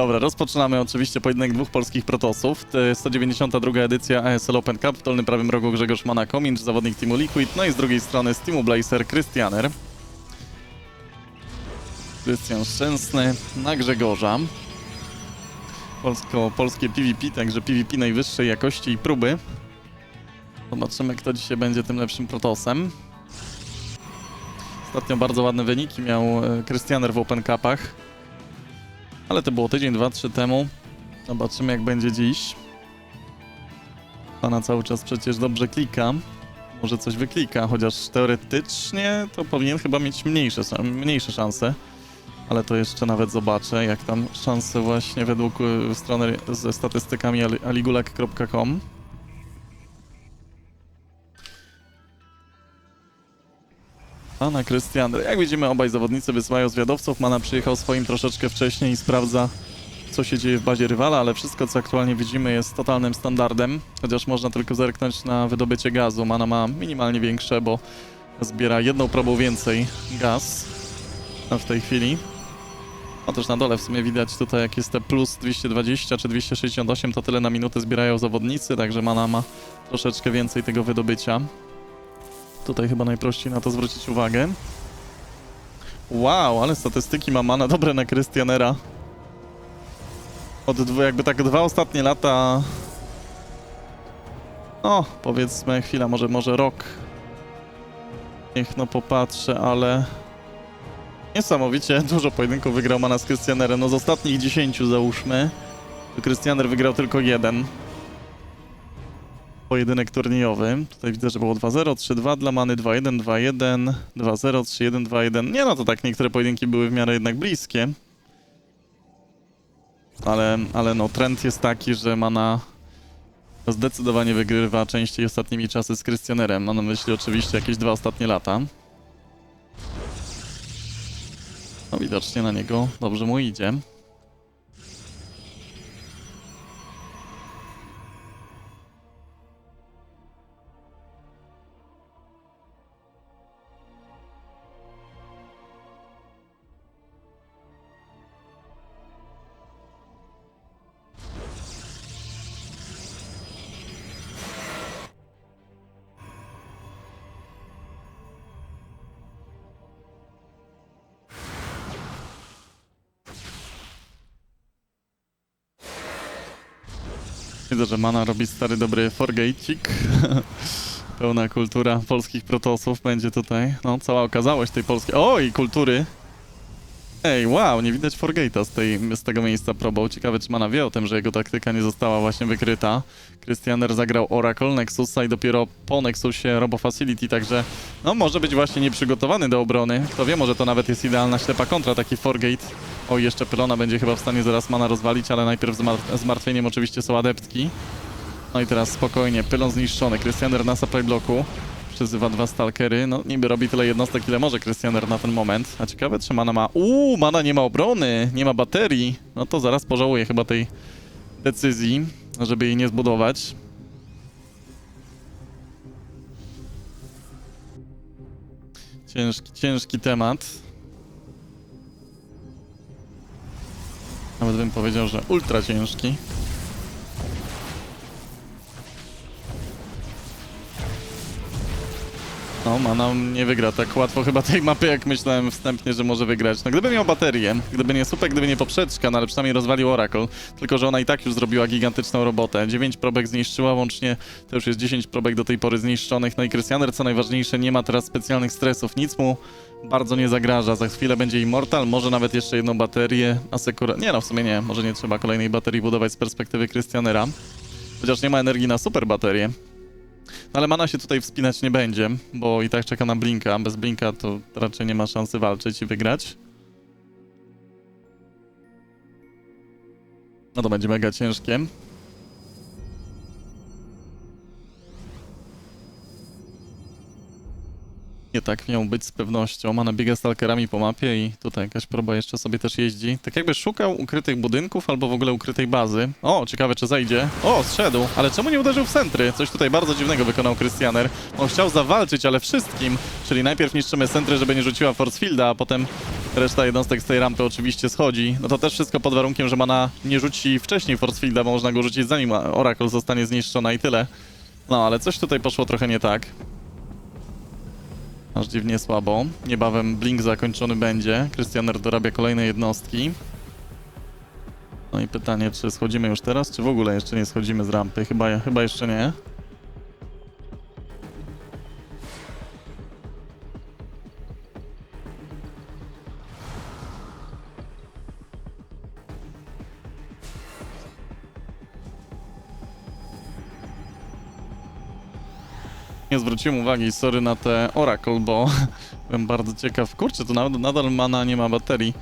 Dobra, rozpoczynamy oczywiście pojedynek dwóch polskich protosów. To jest 192 edycja ASL Open Cup. W dolnym prawym rogu Grzegorz Mana-Komincz, zawodnik Teamu Liquid. No i z drugiej strony z Teamu Blazer Krystianer. Krystian Szczęsny na Grzegorza. Polsko, polskie PvP, także PvP najwyższej jakości i próby. Zobaczymy, kto dzisiaj będzie tym lepszym protosem. Ostatnio bardzo ładne wyniki miał e, Krystianer w Open Cupach. Ale to było tydzień, dwa, trzy temu. Zobaczymy, jak będzie dziś. Pana cały czas przecież dobrze klika. Może coś wyklika, chociaż teoretycznie to powinien chyba mieć mniejsze, mniejsze szanse. Ale to jeszcze nawet zobaczę, jak tam szanse właśnie według y, strony ze statystykami ali- aligulak.com. Pana Krystianer. Jak widzimy, obaj zawodnicy wysyłają zwiadowców. Mana przyjechał swoim troszeczkę wcześniej i sprawdza, co się dzieje w bazie rywala, ale wszystko, co aktualnie widzimy, jest totalnym standardem. Chociaż można tylko zerknąć na wydobycie gazu. Mana ma minimalnie większe, bo zbiera jedną probą więcej gaz w tej chwili. No też na dole w sumie widać tutaj, jak jest te plus 220 czy 268, to tyle na minutę zbierają zawodnicy, także mana ma troszeczkę więcej tego wydobycia. Tutaj chyba najprościej na to zwrócić uwagę. Wow, ale statystyki ma mana dobre na Krystianera. Od dwu, jakby tak dwa ostatnie lata... No, powiedzmy, chwila, może, może rok. Niech no popatrzę, ale... Niesamowicie dużo pojedynków wygrał Mana z Krystianerem. No z ostatnich 10 załóżmy, Krystianer wygrał tylko jeden pojedynek turniejowy. Tutaj widzę, że było 2-0, 3-2 dla Many, 2-1, 2-1, 2-0, 3-1, 2-1. Nie no, to tak niektóre pojedynki były w miarę jednak bliskie. Ale, ale no, trend jest taki, że Mana zdecydowanie wygrywa częściej ostatnimi czasy z Krystianerem. Mam na myśli oczywiście jakieś dwa ostatnie lata. No widocznie na niego dobrze mu idzie. Widzę, że Mana robi stary dobry forgejcik. Pełna kultura polskich protosów będzie tutaj. No, cała okazałość tej polskiej. O, i kultury. Ej, wow, nie widać Forgate'a z, tej, z tego miejsca probą. Ciekawe, czy Mana wie o tym, że jego taktyka nie została właśnie wykryta. Krystianer zagrał Oracle Nexusa i dopiero po Nexusie Robo Facility, także no może być właśnie nieprzygotowany do obrony. Kto wie, może to nawet jest idealna ślepa kontra, taki Forgate. O, jeszcze Pylona będzie chyba w stanie zaraz Mana rozwalić, ale najpierw zmar- zmartwieniem oczywiście są adeptki. No i teraz spokojnie, Pylon zniszczony, Krystianer na supply bloku. Przyzywa dwa stalkery, no niby robi tyle jednostek, ile może Krystianer na ten moment. A ciekawe, czy Mana ma... Uuu, Mana nie ma obrony, nie ma baterii. No to zaraz pożałuje chyba tej decyzji, żeby jej nie zbudować. Ciężki, ciężki temat. Nawet bym powiedział, że ultra ciężki. Mana nie wygra tak łatwo chyba tej mapy, jak myślałem wstępnie, że może wygrać. No gdyby miał baterię, gdyby nie słupek, gdyby nie poprzeczka, no ale przynajmniej rozwalił Oracle. Tylko, że ona i tak już zrobiła gigantyczną robotę. 9 probek zniszczyła, łącznie to już jest 10 probek do tej pory zniszczonych. No i Krystianer, co najważniejsze, nie ma teraz specjalnych stresów, nic mu bardzo nie zagraża. Za chwilę będzie Immortal, może nawet jeszcze jedną baterię. Asekura... Nie no, w sumie nie, może nie trzeba kolejnej baterii budować z perspektywy Krystianera. Chociaż nie ma energii na super baterię. No ale mana się tutaj wspinać nie będzie, bo i tak czeka na Blinka. Bez Blinka to raczej nie ma szansy walczyć i wygrać. No to będzie mega ciężkie. Nie tak miał być z pewnością. Mana biega stalkerami po mapie i tutaj jakaś proba jeszcze sobie też jeździ. Tak jakby szukał ukrytych budynków albo w ogóle ukrytej bazy. O, ciekawe czy zajdzie. O, zszedł. Ale czemu nie uderzył w centry? Coś tutaj bardzo dziwnego wykonał Christianer. On chciał zawalczyć, ale wszystkim. Czyli najpierw niszczymy centry, żeby nie rzuciła force fielda, a potem reszta jednostek z tej rampy oczywiście schodzi. No to też wszystko pod warunkiem, że mana nie rzuci wcześniej force fielda, bo można go rzucić zanim Oracle zostanie zniszczona i tyle. No, ale coś tutaj poszło trochę nie tak. Aż dziwnie słabo. Niebawem Blink zakończony będzie. Krystianer dorabia kolejne jednostki. No i pytanie, czy schodzimy już teraz, czy w ogóle jeszcze nie schodzimy z rampy? Chyba, chyba jeszcze nie. Nie zwróciłem uwagi, sorry na te Oracle, bo byłem bardzo ciekaw. Kurczę, to nawet, nadal mana nie ma baterii.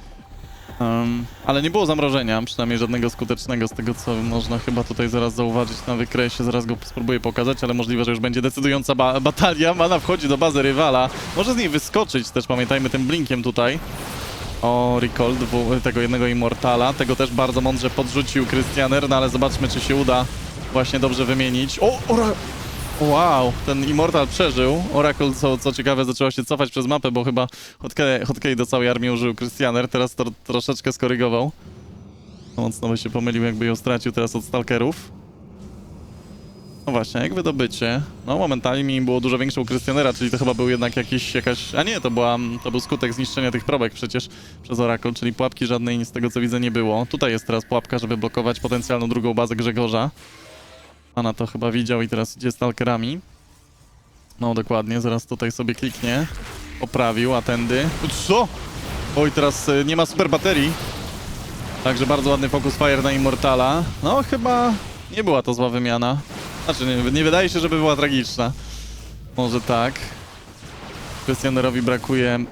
Em, ale nie było zamrożenia, przynajmniej żadnego skutecznego z tego, co można chyba tutaj zaraz zauważyć na wykresie. Zaraz go spróbuję pokazać, ale możliwe, że już będzie decydująca ba batalia. Mana wchodzi do bazy rywala. Może z niej wyskoczyć też, pamiętajmy, tym blinkiem tutaj. O, recall tego jednego Immortala. Tego też bardzo mądrze podrzucił Christianer, no ale zobaczmy, czy się uda właśnie dobrze wymienić. O, ora... Wow, ten Immortal przeżył. Oracle, co, co ciekawe, zaczęła się cofać przez mapę, bo chyba hotkey, do całej armii użył Christianer. Teraz to troszeczkę skorygował. Mocno by się pomylił, jakby ją stracił teraz od Stalkerów. No właśnie, jak wydobycie. No momentami było dużo większe u Christianera, czyli to chyba był jednak jakiś, jakaś... A nie, to, była, to był skutek zniszczenia tych probek przecież przez Oracle, czyli pułapki żadnej z tego co widzę nie było. Tutaj jest teraz pułapka, żeby blokować potencjalną drugą bazę Grzegorza. Ana to chyba widział i teraz idzie stalkerami. No dokładnie, zaraz tutaj sobie kliknie. Poprawił, a tędy... Co? Oj, teraz y, nie ma super baterii. Także bardzo ładny focus fire na Immortala. No chyba nie była to zła wymiana. Znaczy, nie, nie wydaje się, żeby była tragiczna. Może tak. Christianerowi brakuje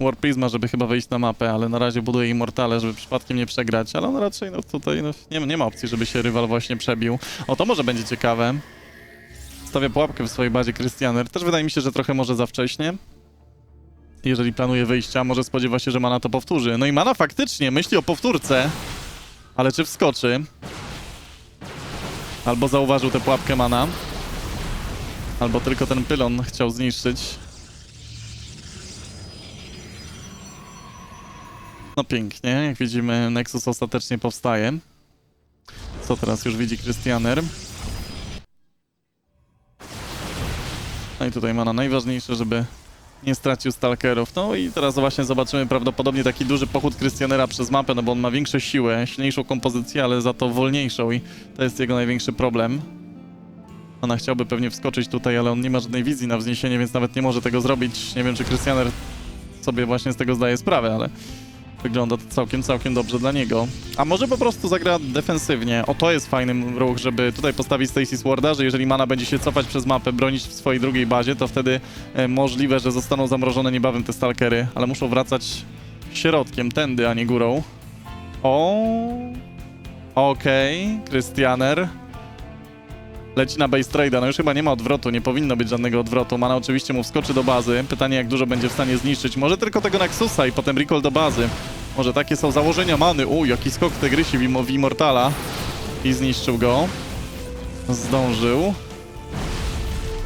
War Prisma, żeby chyba wejść na mapę, ale na razie buduje Immortale, żeby przypadkiem nie przegrać, ale on raczej no tutaj no, nie, nie ma opcji, żeby się rywal właśnie przebił. O, to może będzie ciekawe. Stawia pułapkę w swojej bazie Christianer. Też wydaje mi się, że trochę może za wcześnie. Jeżeli planuje wyjścia, może spodziewa się, że Mana to powtórzy. No i Mana faktycznie myśli o powtórce, ale czy wskoczy? Albo zauważył tę pułapkę Mana. Albo tylko ten pylon chciał zniszczyć. No pięknie, jak widzimy Nexus ostatecznie powstaje. Co teraz już widzi Christianer? No i tutaj mana najważniejsze, żeby nie stracił stalkerów. No i teraz właśnie zobaczymy prawdopodobnie taki duży pochód Christianera przez mapę, no bo on ma większą siłę, silniejszą kompozycję, ale za to wolniejszą i to jest jego największy problem. Ona chciałby pewnie wskoczyć tutaj, ale on nie ma żadnej wizji na wzniesienie, więc nawet nie może tego zrobić. Nie wiem, czy Christianer sobie właśnie z tego zdaje sprawę, ale wygląda to całkiem, całkiem dobrze dla niego. A może po prostu zagra defensywnie. O, to jest fajny ruch, żeby tutaj postawić Stacy Sworda, że jeżeli mana będzie się cofać przez mapę, bronić w swojej drugiej bazie, to wtedy e, możliwe, że zostaną zamrożone niebawem te stalkery, ale muszą wracać środkiem, tędy, a nie górą. O, Okej, Christianer. Leci na base trade'a, no już chyba nie ma odwrotu, nie powinno być żadnego odwrotu. Mana oczywiście mu wskoczy do bazy. Pytanie, jak dużo będzie w stanie zniszczyć. Może tylko tego Nexusa i potem recall do bazy. Może takie są założenia many. Uj, jaki skok Tygrysi w Immortala. I zniszczył go. Zdążył.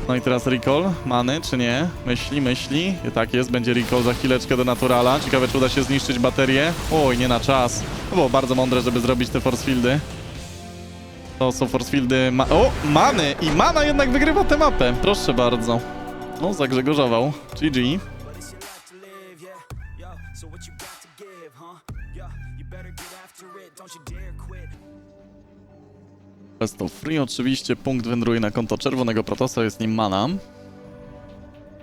No i teraz recall many, czy nie? Myśli, myśli. I tak jest, będzie recall za chwileczkę do Naturala. Ciekawe, czy uda się zniszczyć baterię. Oj, nie na czas. To było bardzo mądre, żeby zrobić te force fieldy. To są force fieldy. Ma o, many! I mana jednak wygrywa tę mapę. Proszę bardzo. No, zagrzegorzował. GG. Best of free oczywiście. Punkt wędruje na konto czerwonego protosa, jest nim mana.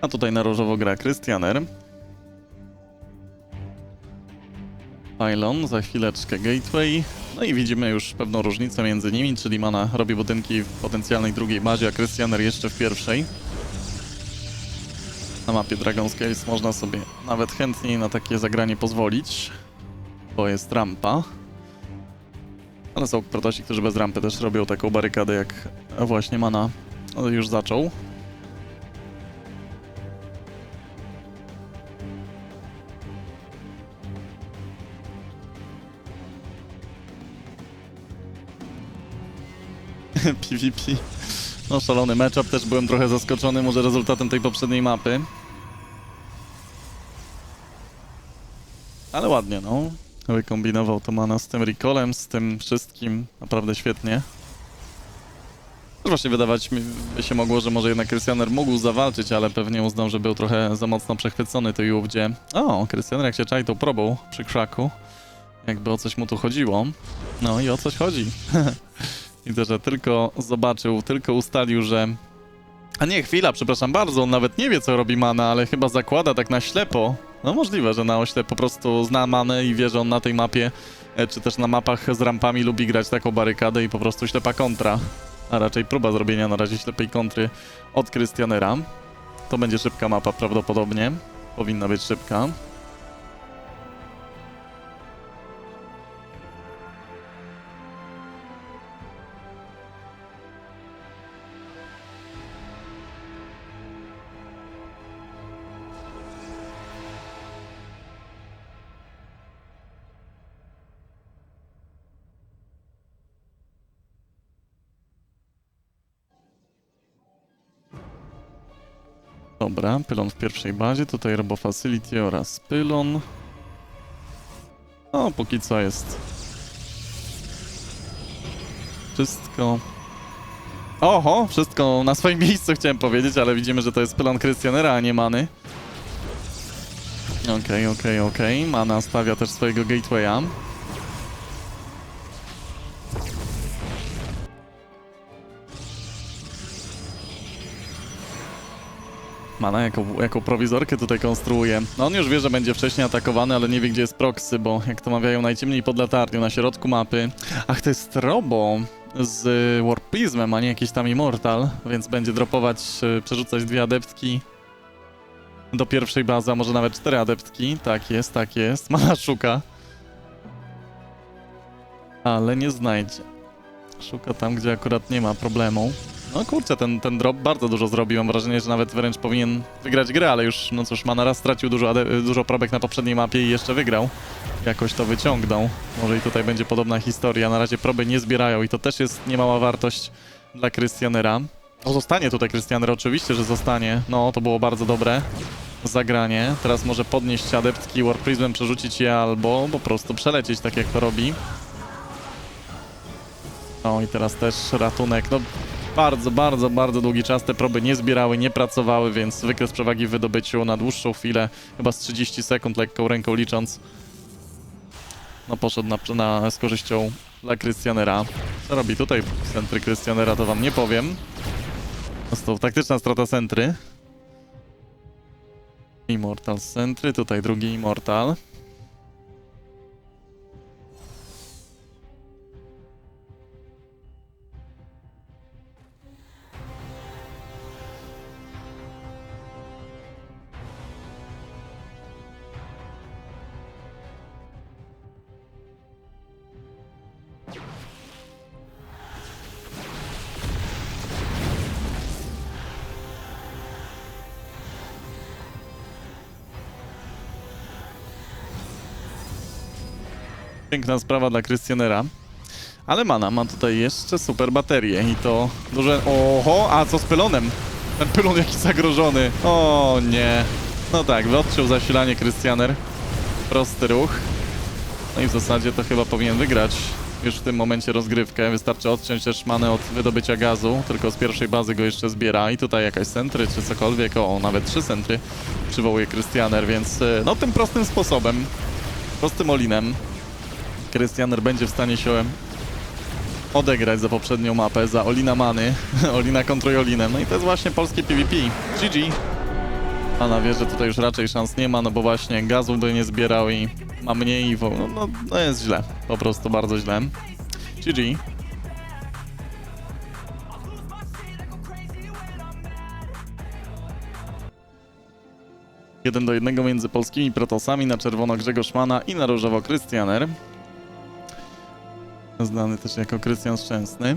A tutaj na różowo gra Christianer. Pylon, za chwileczkę Gateway. No i widzimy już pewną różnicę między nimi, czyli Mana robi budynki w potencjalnej drugiej bazie, a Christianer jeszcze w pierwszej. Na mapie Dragon Scales można sobie nawet chętniej na takie zagranie pozwolić, bo jest rampa. Ale są protosi, którzy bez rampy też robią taką barykadę, jak właśnie Mana już zaczął. PvP. No szalony matchup, też byłem trochę zaskoczony może rezultatem tej poprzedniej mapy. Ale ładnie, no. Wykombinował to mana z tym recallem, z tym wszystkim. Naprawdę świetnie. Właśnie wydawać mi się mogło, że może jednak Krystianer mógł zawalczyć, ale pewnie uznał, że był trochę za mocno przechwycony to i ówdzie. O, Krystianer jak się czai tą probą przy krzaku. Jakby o coś mu tu chodziło. No i o coś chodzi. Widzę, że tylko zobaczył, tylko ustalił, że... A nie, chwila, przepraszam bardzo, on nawet nie wie, co robi mana, ale chyba zakłada tak na ślepo. No możliwe, że na oślep po prostu zna manę i wie, że on na tej mapie, e, czy też na mapach z rampami lubi grać taką barykadę i po prostu ślepa kontra. A raczej próba zrobienia na razie ślepej kontry od Krystianera. To będzie szybka mapa prawdopodobnie. Powinna być szybka. Dobra, pylon w pierwszej bazie, tutaj Robo Facility oraz pylon. No, póki co jest wszystko... Oho, wszystko na swoim miejscu chciałem powiedzieć, ale widzimy, że to jest pylon Krystianera, a nie Many. Okej, okej, okej. Mana stawia też swojego gatewaya. Mana jaką, jaką prowizorkę tutaj konstruuje. No on już wie, że będzie wcześniej atakowany, ale nie wie gdzie jest proxy, bo jak to mawiają najciemniej pod latarnią na środku mapy. Ach, to jest Robo z Warpizmem, a nie jakiś tam Immortal, więc będzie dropować, e, przerzucać dwie adeptki do pierwszej bazy, a może nawet cztery adeptki. Tak jest, tak jest. Mana szuka. Ale nie znajdzie. Szuka tam, gdzie akurat nie ma problemu. No kurczę, ten, ten drop bardzo dużo zrobił. Mam wrażenie, że nawet wręcz powinien wygrać grę, ale już, no cóż, raz stracił dużo, dużo probek na poprzedniej mapie i jeszcze wygrał. Jakoś to wyciągnął. Może i tutaj będzie podobna historia. Na razie proby nie zbierają i to też jest niemała wartość dla Krystianera. O, zostanie tutaj Krystianer, oczywiście, że zostanie. No, to było bardzo dobre zagranie. Teraz może podnieść adeptki Warprismem, przerzucić je albo po prostu przelecieć, tak jak to robi. No i teraz też ratunek. No, bardzo, bardzo, bardzo długi czas te proby nie zbierały, nie pracowały, więc wykres przewagi w wydobyciu na dłuższą chwilę, chyba z 30 sekund, lekką ręką licząc, no poszedł na, na, z korzyścią dla Krystianera. Co robi tutaj centry Krystianera, to wam nie powiem. Został taktyczna strata centry. Immortal centry, tutaj drugi Immortal. Piękna sprawa dla Krystianera. Ale mana ma tutaj jeszcze super baterię i to duże... Oho, a co z pylonem? Ten pylon jaki zagrożony. O nie. No tak, odciął zasilanie Krystianer. Prosty ruch. No i w zasadzie to chyba powinien wygrać już w tym momencie rozgrywkę. Wystarczy odciąć też manę od wydobycia gazu, tylko z pierwszej bazy go jeszcze zbiera i tutaj jakaś centry czy cokolwiek, o nawet trzy centry przywołuje Krystianer, więc e, no tym prostym sposobem, prostym olinem Krystianer będzie w stanie się odegrać za poprzednią mapę, za Olina Many, Olina kontra Olinem. No i to jest właśnie polskie PvP. GG. Ana wie, że tutaj już raczej szans nie ma, no bo właśnie gazu by nie zbierał i ma mniej no, no, no jest źle. Po prostu bardzo źle. GG. Jeden do jednego między polskimi protosami, na czerwono Grzegorz Mana i na różowo Krystianer. Znany też jako Krystian Szczęsny.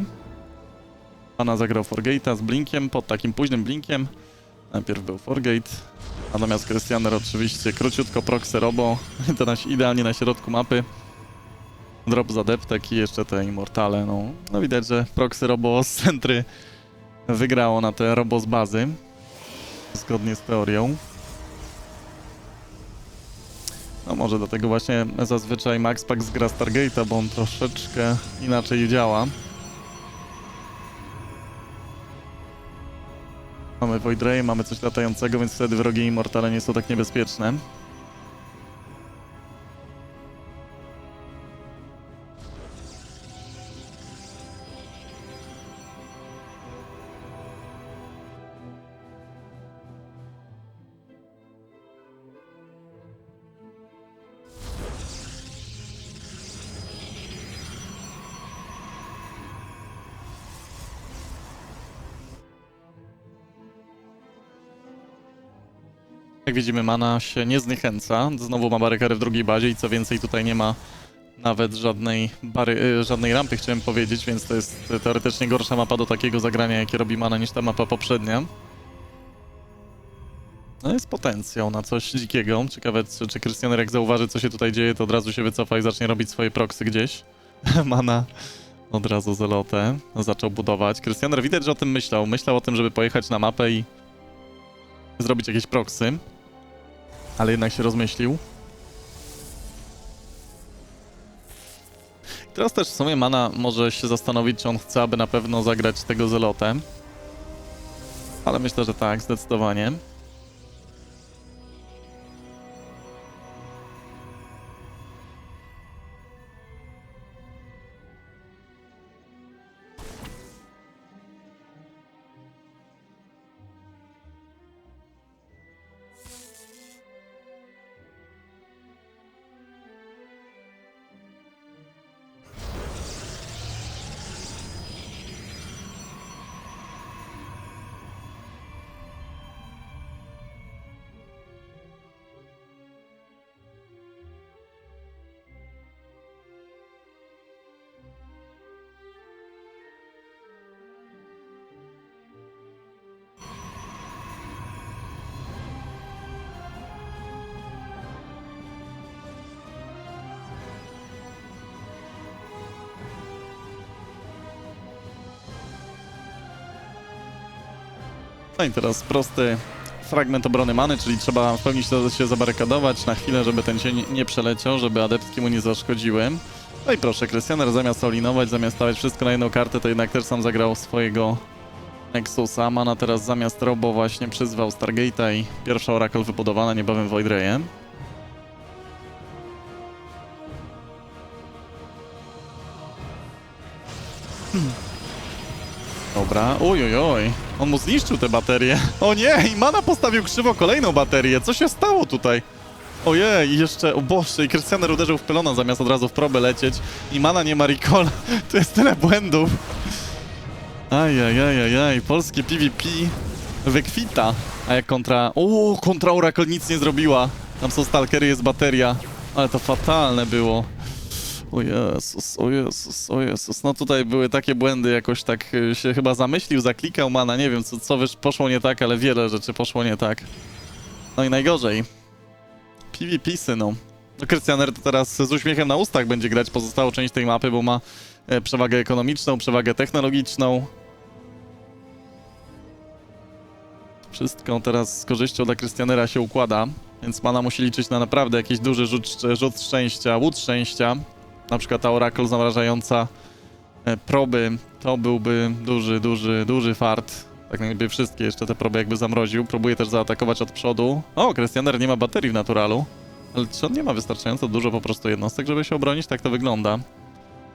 Pana zagrał Forgate'a z Blinkiem, pod takim późnym Blinkiem. Najpierw był Forgate, natomiast Krystianer oczywiście króciutko Proxy Robo, to na, idealnie na środku mapy. drop z adeptek i jeszcze te immortale, no. No widać, że proxy robo z centry wygrało na te robo z bazy. Zgodnie z teorią. No może dlatego właśnie zazwyczaj Max Pack zgra Stargate'a, bo on troszeczkę inaczej działa. Mamy Void Ray, mamy coś latającego, więc wtedy wrogie Immortale nie są tak niebezpieczne. Widzimy, mana się nie zniechęca. Znowu ma barykarę w drugiej bazie i co więcej, tutaj nie ma nawet żadnej, bary, y, żadnej rampy, chciałem powiedzieć, więc to jest teoretycznie gorsza mapa do takiego zagrania, jakie robi mana, niż ta mapa poprzednia. No jest potencjał na coś dzikiego. Ciekawe, czy, czy Krystianer jak zauważy, co się tutaj dzieje, to od razu się wycofa i zacznie robić swoje proksy gdzieś. mana od razu zelotę zaczął budować. Krystianer widać, że o tym myślał. Myślał o tym, żeby pojechać na mapę i zrobić jakieś proksy. Ale jednak się rozmyślił. Teraz też w sumie Mana może się zastanowić, czy on chce, aby na pewno zagrać tego zelotem. Ale myślę, że tak, zdecydowanie. No i teraz prosty fragment obrony many, czyli trzeba w pełni się- zabarykadować na chwilę, żeby ten cień nie przeleciał, żeby adeptki mu nie zaszkodziły. No i proszę, Krystianer zamiast olinować, zamiast stawiać wszystko na jedną kartę, to jednak też sam zagrał swojego Nexusa. Mana teraz zamiast Robo właśnie przyzwał Stargate'a i pierwsza Oracle wybudowana, niebawem Void. Dobra, oj, oj. On mu zniszczył te baterie. O nie, i Mana postawił krzywo kolejną baterię. Co się stało tutaj? Ojej, i jeszcze, o Boże, i Krystianer uderzył w pylona zamiast od razu w probę lecieć. I Mana nie ma recall. Tu jest tyle błędów. Ajajajajaj, polskie PvP wykwita. A jak kontra... O, kontra Oracle nic nie zrobiła. Tam są stalkery, jest bateria. Ale to fatalne było. O Jezus, o Jezus, o Jezus. No tutaj były takie błędy, jakoś tak y, się chyba zamyślił, zaklikał mana, nie wiem co, co poszło nie tak, ale wiele rzeczy poszło nie tak. No i najgorzej. PvP syną. No Krystianer to teraz z uśmiechem na ustach będzie grać pozostałą część tej mapy, bo ma e, przewagę ekonomiczną, przewagę technologiczną. Wszystko teraz z korzyścią dla Krystianera się układa, więc mana musi liczyć na naprawdę jakiś duży rzut, rzut szczęścia, łód szczęścia. Na przykład ta Oracle zamrażająca e, proby, to byłby duży, duży, duży fart. Tak jakby wszystkie jeszcze te proby jakby zamroził. Próbuje też zaatakować od przodu. O, Krystianer nie ma baterii w naturalu. Ale czy on nie ma wystarczająco dużo po prostu jednostek, żeby się obronić? Tak to wygląda.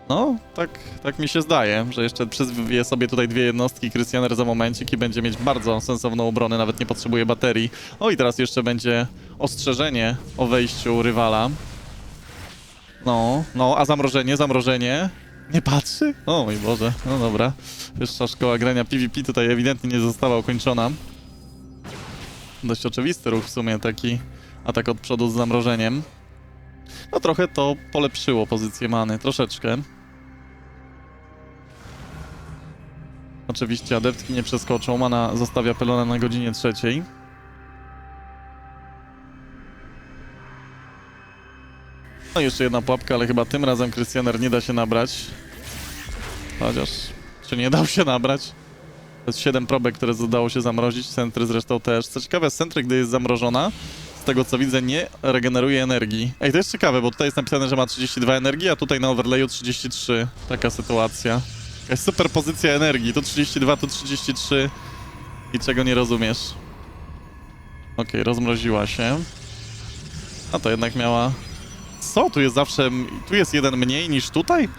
No, tak, tak mi się zdaje, że jeszcze przyzwie sobie tutaj dwie jednostki Krystianer za momencik i będzie mieć bardzo sensowną obronę, nawet nie potrzebuje baterii. O i teraz jeszcze będzie ostrzeżenie o wejściu rywala. No, no, a zamrożenie, zamrożenie. Nie patrzy? O mój Boże, no dobra. Wyższa szkoła grania PvP tutaj ewidentnie nie została ukończona. Dość oczywisty ruch w sumie, taki atak od przodu z zamrożeniem. No trochę to polepszyło pozycję many, troszeczkę. Oczywiście adeptki nie przeskoczą, mana zostawia pelona na godzinie trzeciej. No jeszcze jedna pułapka, ale chyba tym razem Krystianer nie da się nabrać. Chociaż, czy nie dał się nabrać? To jest 7 probek, które udało się zamrozić, centry zresztą też. Co ciekawe, centry, gdy jest zamrożona, z tego co widzę, nie regeneruje energii. Ej, to jest ciekawe, bo tutaj jest napisane, że ma 32 energii, a tutaj na overlayu 33. Taka sytuacja. Jakaś super pozycja energii. Tu 32, tu 33. I czego nie rozumiesz? Okej, rozmroziła się. A to jednak miała... Co? Tu jest zawsze... Tu jest jeden mniej niż tutaj?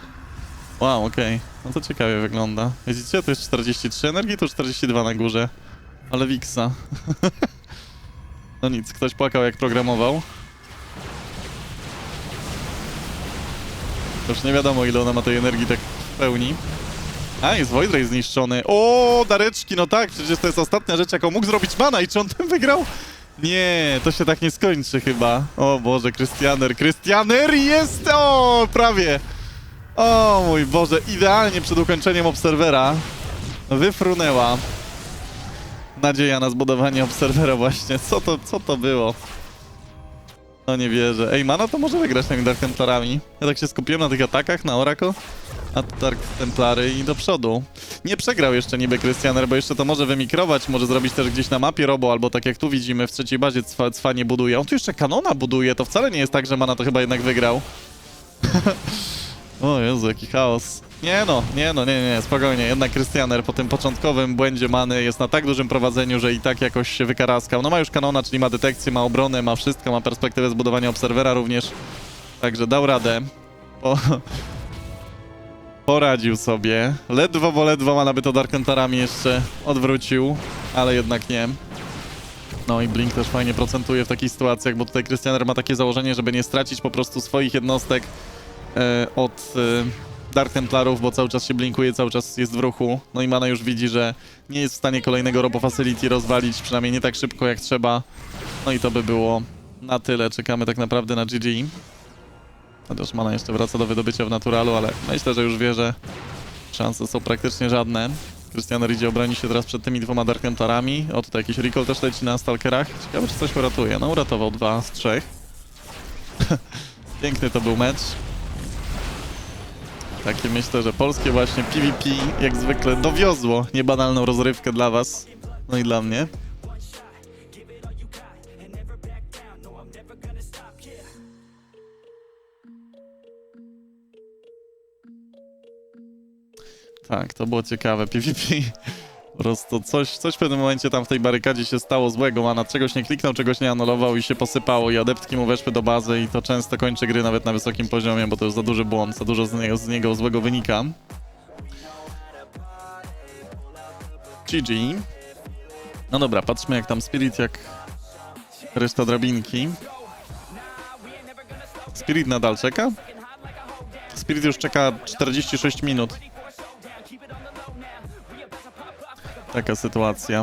Wow, okej. No to ciekawie wygląda. Widzicie? Tu jest 43 energii, tu 42 na górze. Ale Wiksa. no nic, ktoś płakał jak programował. Już nie wiadomo ile ona ma tej energii tak w pełni. A, jest Void Ray zniszczony. O, dareczki, no tak, przecież to jest ostatnia rzecz, jaką mógł zrobić Mana i czy on tym wygrał? Nie, to się tak nie skończy chyba. O Boże, Krystianer, Krystianer jest! O, prawie! O mój Boże, idealnie przed ukończeniem Obserwera wyfrunęła nadzieja na zbudowanie Obserwera właśnie. Co to, co to było? No nie wierzę. Ej, Mana to może wygrać tymi Dark Templarami. Ja tak się skupiłem na tych atakach, na Oracle, a Dark Templary i do przodu. Nie przegrał jeszcze niby Krystianer, bo jeszcze to może wymikrować, może zrobić też gdzieś na mapie robo, albo tak jak tu widzimy, w trzeciej bazie cwa, cwanie buduje. On tu jeszcze kanona buduje, to wcale nie jest tak, że Mana to chyba jednak wygrał. O Jezu, jaki chaos. Nie no, nie no, nie, nie, spokojnie. Jednak Krystianer po tym początkowym błędzie Many jest na tak dużym prowadzeniu, że i tak jakoś się wykaraskał. No ma już kanona, czyli ma detekcję, ma obronę, ma wszystko, ma perspektywę zbudowania obserwera również. Także dał radę. Po... Poradził sobie. Ledwo, bo ledwo Mana by to Darkentarami jeszcze odwrócił, ale jednak nie. No i Blink też fajnie procentuje w takich sytuacjach, bo tutaj Krystianer ma takie założenie, żeby nie stracić po prostu swoich jednostek e, od e, Dark bo cały czas się blinkuje, cały czas jest w ruchu. No i Mana już widzi, że nie jest w stanie kolejnego Robo Facility rozwalić, przynajmniej nie tak szybko jak trzeba. No i to by było na tyle. Czekamy tak naprawdę na GG. Chociaż Mana jeszcze wraca do wydobycia w naturalu, ale myślę, że już wie, że szanse są praktycznie żadne. Krystianer idzie obroni się teraz przed tymi dwoma Dark Templarami. O, tutaj jakiś recall też leci na Stalkerach. Ciekawe, czy coś uratuje. No, uratował dwa z trzech. Piękny to był mecz. Takie myślę, że polskie właśnie PvP jak zwykle dowiozło niebanalną rozrywkę dla was. No i dla mnie. Tak, to było ciekawe. PvP. Po prostu coś, coś w pewnym momencie tam w tej barykadzie się stało złego. Mana czegoś nie kliknął, czegoś nie anulował i się posypało. I adeptki mu weszły do bazy i to często kończy gry nawet na wysokim poziomie, bo to jest za duży błąd, za dużo z niego, z niego złego wynika. GG. No dobra, patrzmy jak tam Spirit, jak reszta drabinki. Spirit nadal czeka? Spirit już czeka 46 minut. Taka sytuacja.